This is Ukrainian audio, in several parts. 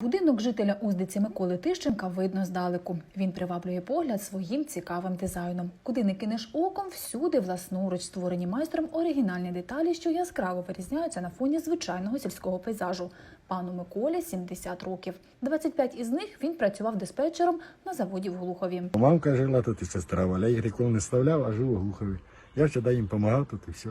Будинок жителя Уздиці Миколи Тищенка видно здалеку. Він приваблює погляд своїм цікавим дизайном. Куди не кинеш оком, всюди власноруч створені майстром оригінальні деталі, що яскраво вирізняються на фоні звичайного сільського пейзажу. Пану Миколі 70 років. 25 із них він працював диспетчером на заводі в Глухові. Мамка жила тут і сестра Валя. Їх ніколи не ставляв, а жив у Глухові. Я завжди їм допомагав тут і все.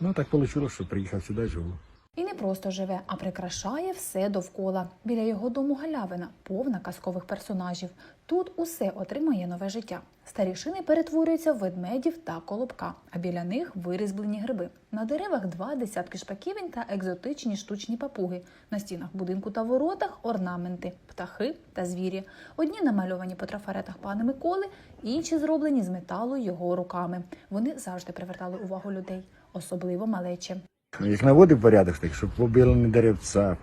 Ну так вийшло, що приїхав сюди, живу. І не просто живе, а прикрашає все довкола. Біля його дому галявина, повна казкових персонажів. Тут усе отримує нове життя. Старі шини перетворюються в ведмедів та колобка, а біля них вирізблені гриби. На деревах два десятки шпаківень та екзотичні штучні папуги. На стінах будинку та воротах орнаменти, птахи та звірі. Одні намальовані по трафаретах пана Миколи, інші зроблені з металу його руками. Вони завжди привертали увагу людей, особливо малечі. Як наводив порядок, так щоб побілені деревця.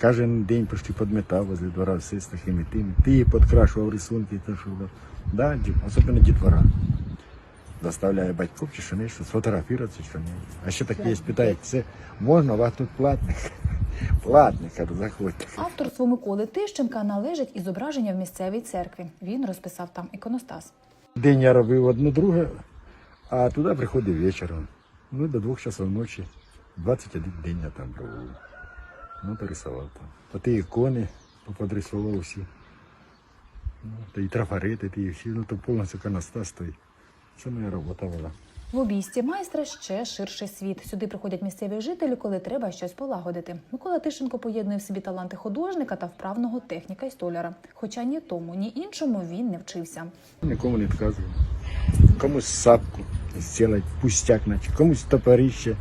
Кожен день почти підмітав возле двора все з такими тими. Ти підкрашував рисунки, та що. да. Да, особливо дітвора. Заставляє батьків чи що не, що сфотографуватися, що не. А ще такі є, питають, це можна, у вас тут платник? Платник, кажу, заходьте. Авторству Миколи Тищенка належить і зображення в місцевій церкві. Він розписав там іконостас. День я робив одне друге, а туди приходив вечором. Ну, до двох часов ночі. 21 день я там проводив. Ну, порисував там. Та ті ікони поподрисував всі. Ну, та і трафарети, ті всі, ну то повністю іконостас стоїть. Це моя робота була. В обійсті майстра ще ширший світ. Сюди приходять місцеві жителі, коли треба щось полагодити. Микола Тищенко поєднує в собі таланти художника та вправного техніка і столяра. Хоча ні тому, ні іншому він не вчився. Нікому не відказував. Комусь сапку зробити, пустяк, наче, комусь топорище,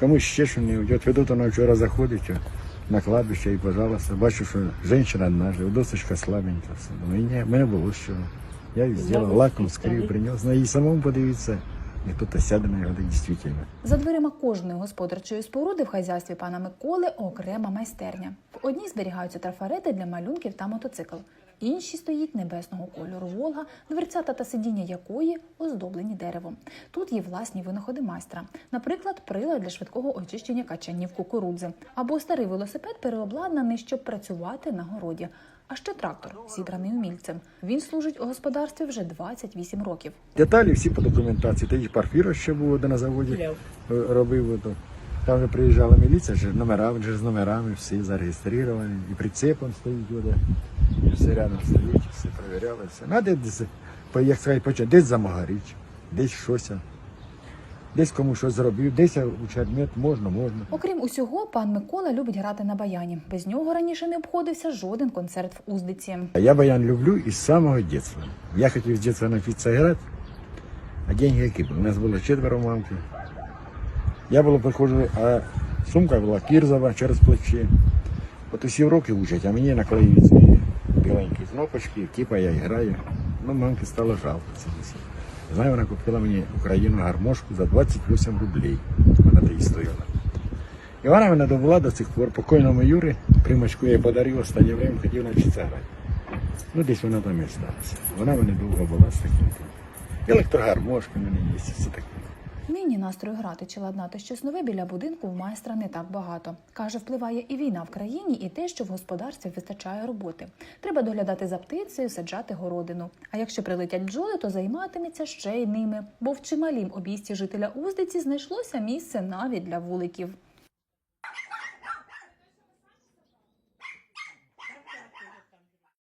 комусь ще що не. От ведуть вона вчора заходить на кладбище і, пожалуйста, бачу, що жінка одна живе, досочка слабенька. Думаю, ні, в мене було що. Я її зробив, лаком скрив, приніс. Ну, і самому подивитися, і хтось сяде на його, дійсно. За дверима кожної господарчої споруди в хазяйстві пана Миколи окрема майстерня. В одній зберігаються трафарети для малюнків та мотоцикл. В іншій стоїть небесного кольору Волга, дверцята та сидіння якої оздоблені деревом. Тут є власні винаходи майстра, наприклад, прилад для швидкого очищення качанів кукурудзи або старий велосипед переобладнаний, щоб працювати на городі. А ще трактор, зібраний умільцем. Він служить у господарстві вже 28 років. Деталі всі по документації. Тоді Парфіро ще був де на заводі робив. Там вже приїжджала міліція, вже номера, вже з номерами всі зареєстровані, і прицепом стоїть вода, і все рядом стоїть, все перевіряли, все. А десь, як сказати, почати, десь замагаріч, десь щось, десь комусь щось зробив, десь у чермет можна, можна. Окрім усього, пан Микола любить грати на баяні. Без нього раніше не обходився жоден концерт в Уздиці. Я баян люблю із самого дитинства. Я хотів з дитинства навчитися грати, а деньги які були? У нас було четверо мамки. Я було приходжу, а сумка була кірзова через плече. От усі роки учать, а мені наклеюють ці біленькі кнопочки, типа я граю. Ну, мамки стало жалко це все. Знаю, вона купила мені Україну гармошку за 28 рублей. Вона тоді стояла. І вона мене довела до цих пор. Покойному Юрі, примочку я подарив, останнє время хотів навчитися грати. Ну, десь вона там і сталася. Вона мене довго була з таким. Електрогармошка в мене є, все таке. Нині настрою грати чи ладнати щось нове біля будинку в майстра не так багато. Каже, впливає і війна в країні, і те, що в господарстві вистачає роботи. Треба доглядати за птицею, саджати городину. А якщо прилетять бджоли, то займатиметься ще й ними. Бо в чималім обійсті жителя Уздиці знайшлося місце навіть для вуликів.